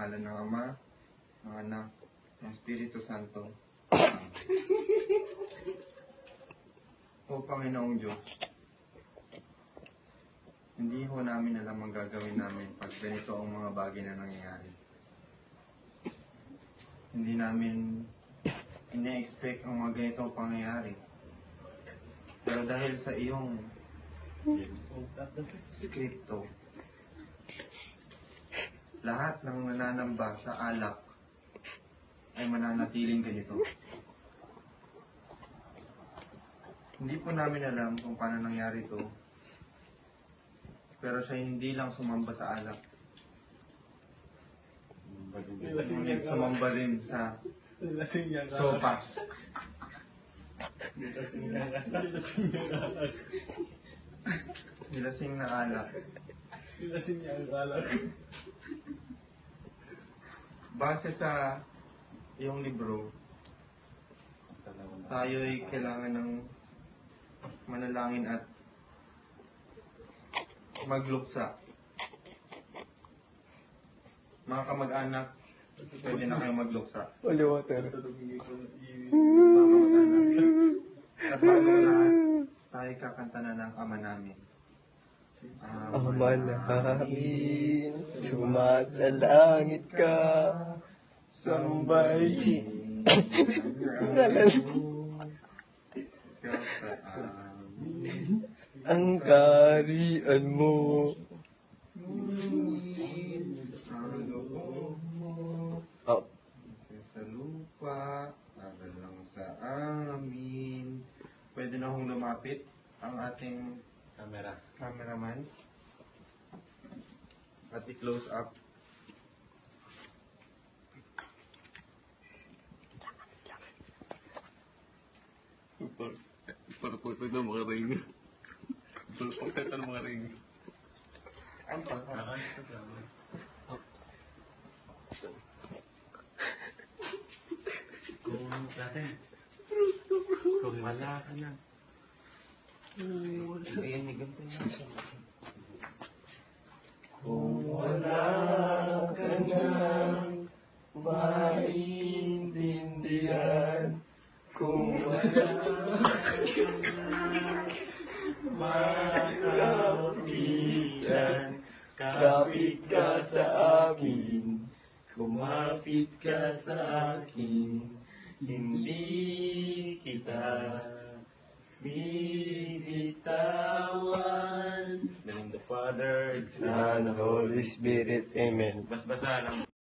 ngalan ng Ama, ng Anak, ng Espiritu Santo. o Panginoong Diyos, hindi ho namin alam ang gagawin namin pag ganito ang mga bagay na nangyayari. Hindi namin ina-expect ang mga ganitong pangyayari. Pero dahil sa iyong skripto, lahat ng nananamba sa alak ay mananatiling ganito. Hindi po namin alam kung paano nangyari ito. Pero siya hindi lang sumamba sa alak. Ngunit sumamba rin sa sopas. Nilasing na alak. Lasing niya ang alak. Base sa iyong libro, tayo ay kailangan ng manalangin at magluksa. Mga kamag-anak, pwede na kayong magluksa. Holy water. Mga kamag-anak. At bago lahat, tayo kakanta na ng Ama namin. Ama namin, sumasalangit ka. Sambahin. Ang karian mo. Oh, sa lupa, lang sa amin. Pwede na hong lumapit ang ating Camera. cameraman. At i-close up. Para po ito ng mga ring. Para po ito ng mga ring. Ang pag Kung dati. Kung wala ka na. Ayan, ni ganito na. Kung wala ka nang maintindihan, kung wala makapitan, kapit ka sa amin, kumapit ka sa akin, hindi kita bibitawan. The name the Father, Son, Holy Spirit, Amen. Basbasa lang.